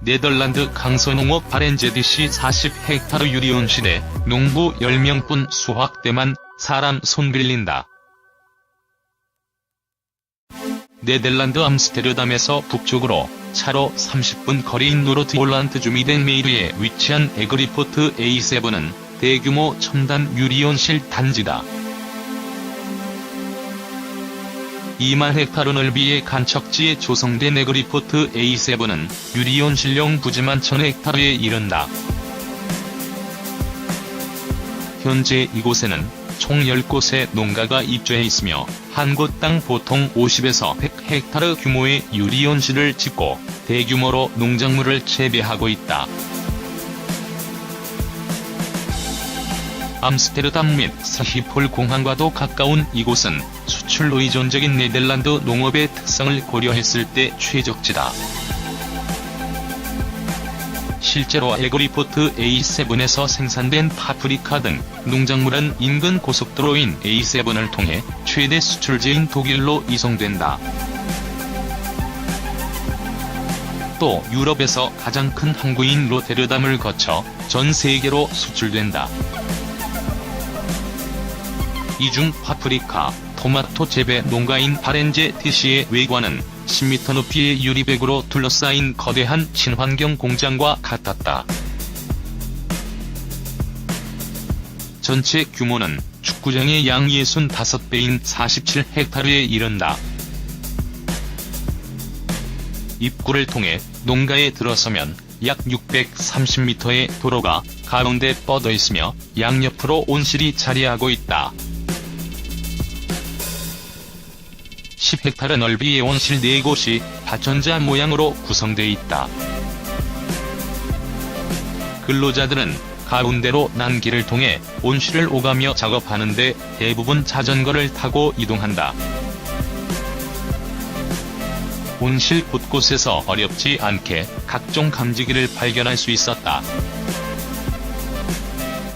네덜란드 강서농업 바렌제디시 40헥타르 유리온실에 농부 10명뿐 수확대만 사람 손 빌린다. 네덜란드 암스테르담에서 북쪽으로 차로 30분 거리인 노르트 홀란드 주미덴 메이르에 위치한 에그리포트 A7은 대규모 첨단 유리온실 단지다. 2만 헥타르 넓이의 간척지에 조성된 에그리포트 A7은 유리온 실용 부지만 1000 헥타르에 이른다. 현재 이곳에는 총 10곳의 농가가 입주해 있으며 한 곳당 보통 50에서 100헥타르 규모의 유리온실을 짓고 대규모로 농작물을 재배하고 있다. 암스테르담 및 스히폴 공항과도 가까운 이곳은 수출로 의존적인 네덜란드 농업의 특성을 고려했을 때 최적지다. 실제로 에그리포트 A7에서 생산된 파프리카 등 농작물은 인근 고속도로인 A7을 통해 최대 수출지인 독일로 이송된다. 또 유럽에서 가장 큰 항구인 로테르담을 거쳐 전 세계로 수출된다. 이중 파프리카, 토마토 재배 농가인 바렌제 티시의 외관은 10m 높이의 유리백으로 둘러싸인 거대한 친환경 공장과 같았다. 전체 규모는 축구장의 양 65배인 47헥타르에 이른다. 입구를 통해 농가에 들어서면 약 630m의 도로가 가운데 뻗어 있으며 양옆으로 온실이 자리하고 있다. 10헥타르 넓이의 온실 4곳이 파천자 모양으로 구성되어 있다. 근로자들은 가운데로 난 길을 통해 온실을 오가며 작업하는데 대부분 자전거를 타고 이동한다. 온실 곳곳에서 어렵지 않게 각종 감지기를 발견할 수 있었다.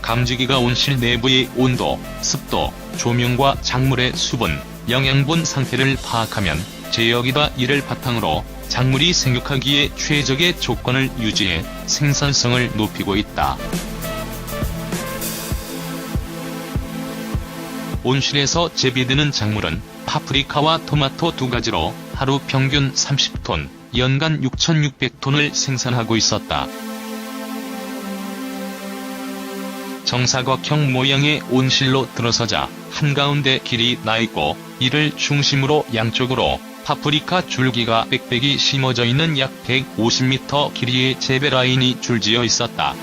감지기가 온실 내부의 온도, 습도, 조명과 작물의 수분, 영양분 상태를 파악하면 제어기가 이를 바탕으로 작물이 생육하기에 최적의 조건을 유지해 생산성을 높이고 있다. 온실에서 재배되는 작물은 파프리카와 토마토 두 가지로 하루 평균 30톤, 연간 6,600톤을 생산하고 있었다. 정사각형 모양의 온실로 들어서자 한가운데 길이 나있고 이를 중심으로 양쪽으로 파프리카 줄기가 빽빽이 심어져 있는 약 150m 길이의 재배 라인이 줄지어 있었다.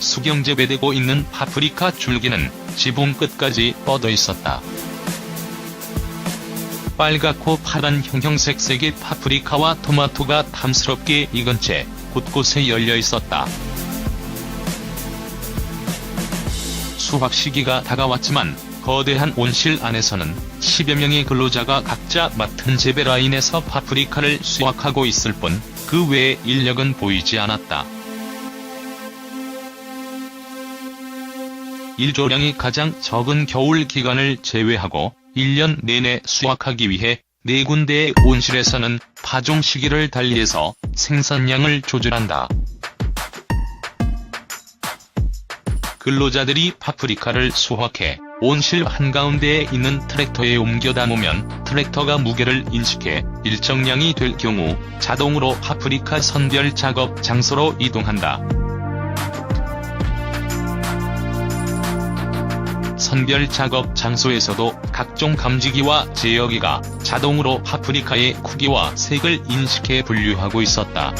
수경 재배되고 있는 파프리카 줄기는 지붕 끝까지 뻗어 있었다. 빨갛고 파란 형형색색의 파프리카와 토마토가 탐스럽게 익은 채 곳곳에 열려 있었다. 수확 시기가 다가왔지만 거대한 온실 안에서는 10여 명의 근로자가 각자 맡은 재배 라인에서 파프리카를 수확하고 있을 뿐 그 외의 인력은 보이지 않았다. 일조량이 가장 적은 겨울 기간을 제외하고 1년 내내 수확하기 위해 네 군데의 온실에서는 파종 시기를 달리해서 생산량을 조절한다. 근로자들이 파프리카를 수확해 온실 한가운데에 있는 트랙터에 옮겨 담으면 트랙터가 무게를 인식해 일정량이 될 경우 자동으로 파프리카 선별 작업 장소로 이동한다. 선별 작업 장소에서도 각종 감지기와 제어기가 자동으로 파프리카의 크기와 색을 인식해 분류하고 있었다.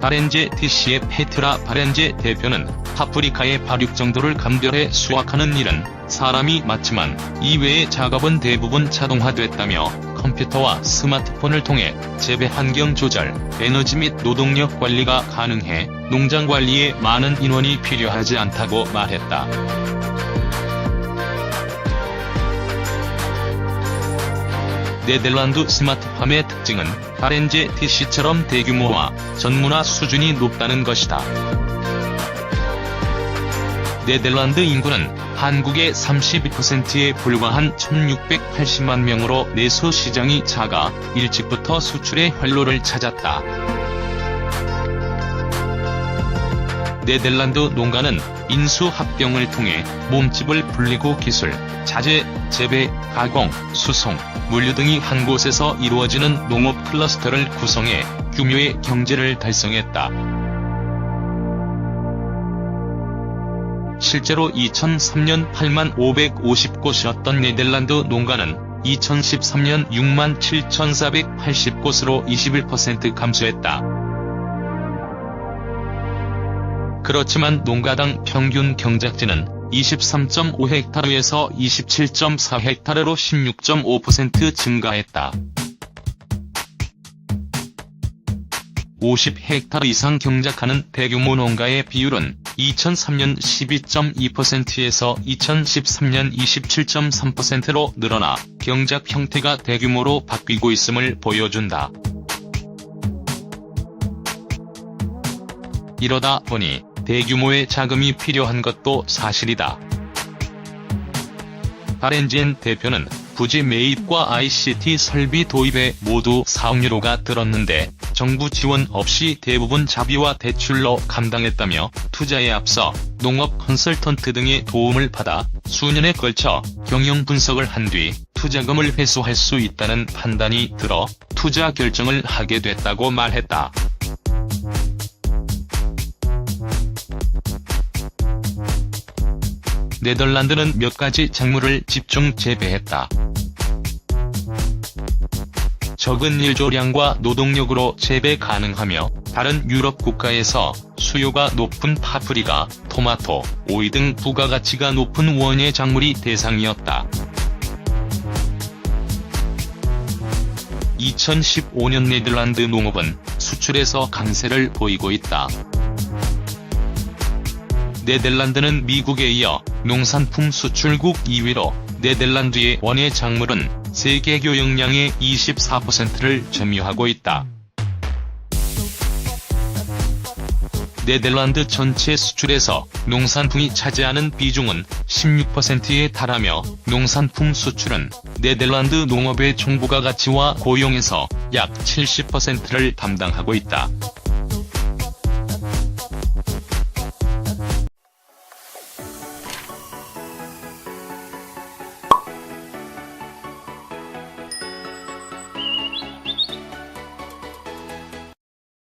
바렌제 TC의 페트라 바렌제 대표는 파프리카의 발육 정도를 감별해 수확하는 일은 사람이 맞지만 이외의 작업은 대부분 자동화됐다며 컴퓨터와 스마트폰을 통해 재배 환경 조절, 에너지 및 노동력 관리가 가능해 농장 관리에 많은 인원이 필요하지 않다고 말했다. 네덜란드 스마트팜의 특징은 바렌제 TC처럼 대규모와 전문화 수준이 높다는 것이다. 네덜란드 인구는 한국의 32%에 불과한 1680만 명으로 내수 시장이 작아 일찍부터 수출의 활로를 찾았다. 네덜란드 농가는 인수 합병을 통해 몸집을 불리고 기술, 자재, 재배, 가공, 수송, 물류 등이 한 곳에서 이루어지는 농업 클러스터를 구성해 규모의 경제를 달성했다. 실제로 2003년 8만 550곳이었던 네덜란드 농가는 2013년 6만 7,480곳으로 21% 감소했다. 그렇지만 농가당 평균 경작지는 23.5헥타르에서 27.4헥타르로 16.5% 증가했다. 50헥타르 이상 경작하는 대규모 농가의 비율은 2003년 12.2%에서 2013년 27.3%로 늘어나 경작 형태가 대규모로 바뀌고 있음을 보여준다. 이러다 보니 대규모의 자금이 필요한 것도 사실이다. 바렌지엔 대표는 부지 매입과 ICT 설비 도입에 모두 4억 유로가 들었는데 정부 지원 없이 대부분 자비와 대출로 감당했다며 투자에 앞서 농업 컨설턴트 등의 도움을 받아 수년에 걸쳐 경영 분석을 한 뒤 투자금을 회수할 수 있다는 판단이 들어 투자 결정을 하게 됐다고 말했다. 네덜란드는 몇 가지 작물을 집중 재배했다. 적은 일조량과 노동력으로 재배 가능하며 다른 유럽 국가에서 수요가 높은 파프리카, 토마토, 오이 등 부가가치가 높은 원예 작물이 대상이었다. 2015년 네덜란드 농업은 수출에서 강세를 보이고 있다. 네덜란드는 미국에 이어 농산품 수출국 2위로 네덜란드의 원예 작물은 세계 교역량의 24%를 점유하고 있다. 네덜란드 전체 수출에서 농산품이 차지하는 비중은 16%에 달하며 농산품 수출은 네덜란드 농업의 총부가 가치와 고용에서 약 70%를 담당하고 있다.